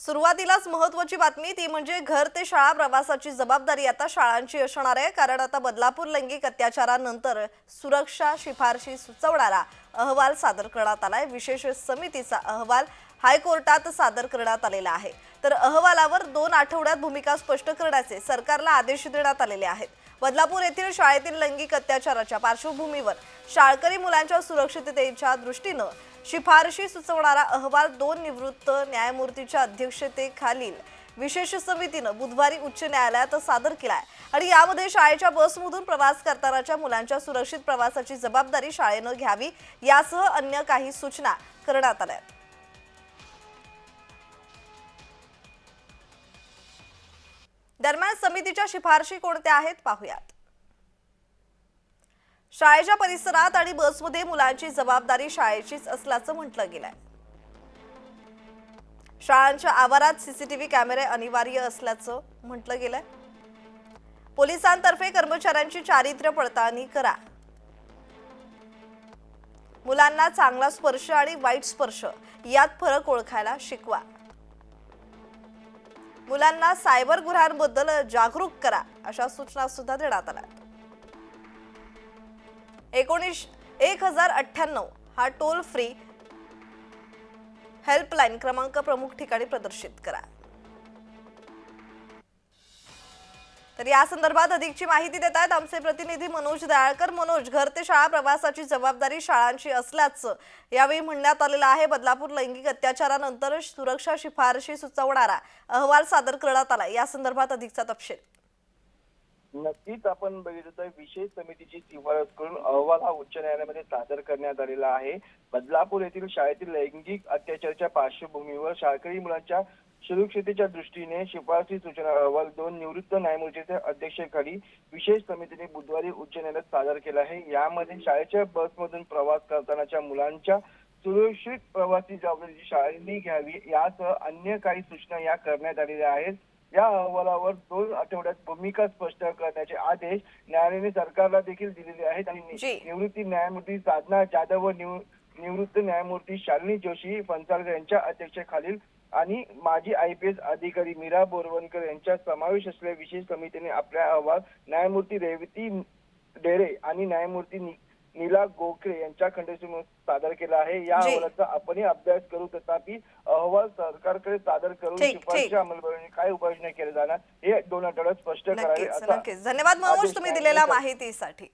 सुरुवातीलाच महत्वाची बातमी ती म्हणजे घर ते शाळा प्रवासाची जबाबदारी आता शाळांची असणार आहे कारण आता बदलापूर लैंगिक अत्याचारानंतर सुरक्षा शिफारशी सुचवणारा अहवाल सादर करण्यात आलाय. विशेष समितीचा अहवाल हायकोर्टात सादर करण्यात आलेला आहे. तर अहवालावर दोन आठवड्यात भूमिका स्पष्ट करण्याचे सरकारला आदेश देण्यात आलेले आहेत. बदलापूर येथील शाळेतील लैंगिक अत्याचाराच्या पार्श्वभूमीवर शाळकरी मुलांच्या सुरक्षिततेच्या दृष्टीनं शिफारशी सुचवणारा अहवाल दोन निवृत्त न्यायमूर्तीच्या अध्यक्षतेखालील विशेष समितीनं बुधवारी उच्च न्यायालयात सादर केलाय आणि यामध्ये शाळेच्या बसमधून प्रवास करतानाच्या मुलांच्या सुरक्षित प्रवासाची जबाबदारी शाळेनं घ्यावी यासह अन्य काही सूचना करण्यात आल्या आहेत. दरम्यान समितीच्या शिफारशी कोणत्या आहेत पाहूयात शाळेच्या परिसरात आणि बसमध्ये मुलांची जबाबदारी शाळेचीच असल्याचं म्हटलं गेलंय. शाळांच्या आवारात सीसीटीव्ही कॅमेरे अनिवार्य असल्याचं म्हटलं गेलंय. पोलिसांतर्फे कर्मचाऱ्यांची चारित्र्य पडताळणी करा. मुलांना चांगला स्पर्श आणि वाईट स्पर्श यात फरक ओळखायला शिकवा. मुलांना सायबर गुन्ह्यांबद्दल जागरूक करा अशा सूचना सुद्धा देण्यात आल्या. एकोणीस एक हजार अठ्ठ्याण्णव हा टोल फ्री हेल्पलाईन क्रमांक प्रमुख ठिकाणी प्रदर्शित करा. तर या संदर्भात अधिकची माहिती देत आहेत आमचे प्रतिनिधी मनोज दयाळकर. मनोज घर ते शाळा प्रवासाची जबाबदारी शाळांची असल्याचं यावेळी म्हणण्यात आलेलं आहे. बदलापूर लैंगिक अत्याचारानंतर सुरक्षा शिफारशी सुचवणारा अहवाल सादर करण्यात आला या संदर्भात अधिकचा तपशील. नक्कीच आपण बघितलं तर विशेष समितीची शिफारस करून अहवाल हा उच्च न्यायालयामध्ये सादर करण्यात आलेला आहे. बदलापूर येथील शाळेतील लैंगिक अत्याचाराच्या पार्श्वभूमीवर शाळकरी मुलांच्या सुरक्षितेच्या दृष्टीने शिफारसी सूचना अहवाल दोन निवृत्त न्यायमूर्तीच्या अध्यक्षतेखाली विशेष समितीने बुधवारी उच्च न्यायालयात सादर केला आहे. यामध्ये शाळेच्या बसमधून प्रवास करतानाच्या मुलांच्या सुरक्षित प्रवासी जबाबदारी शाळेने घ्यावी. यासह अन्य काही सूचना या करण्यात आलेल्या आहेत. या अहवालावर दोन आठवड्यात भूमिका स्पष्ट करण्याचे आदेश न्यायालयाने सरकारला देखील दिलेले आहेत आणि. निवृत्ती न्यायमूर्ती साधना जाधव व निव- निवृत्त न्यायमूर्ती शालिनी जोशी फणसाळकर यांच्या अध्यक्षतेखालील आणि माजी आय पी एस अधिकारी मीरा बोरवणकर यांचा समावेश असलेल्या विशेष समितीने आपला अहवाल न्यायमूर्ती रेवती डेरे आणि न्यायमूर्ती नीला गोखले यांच्या खंडपीठासमोर सादर केला आहे या. अहवालाचा आपणही अभ्यास करू तथापि अहवाल सरकारकडे सादर करून शिफारशी. अंमलबजावणी काय उपाययोजना केल्या जाणार हे दोन आठवड्यात स्पष्ट करावे धन्यवाद मनोज तुम्ही दिलेल्या दिला. माहितीसाठी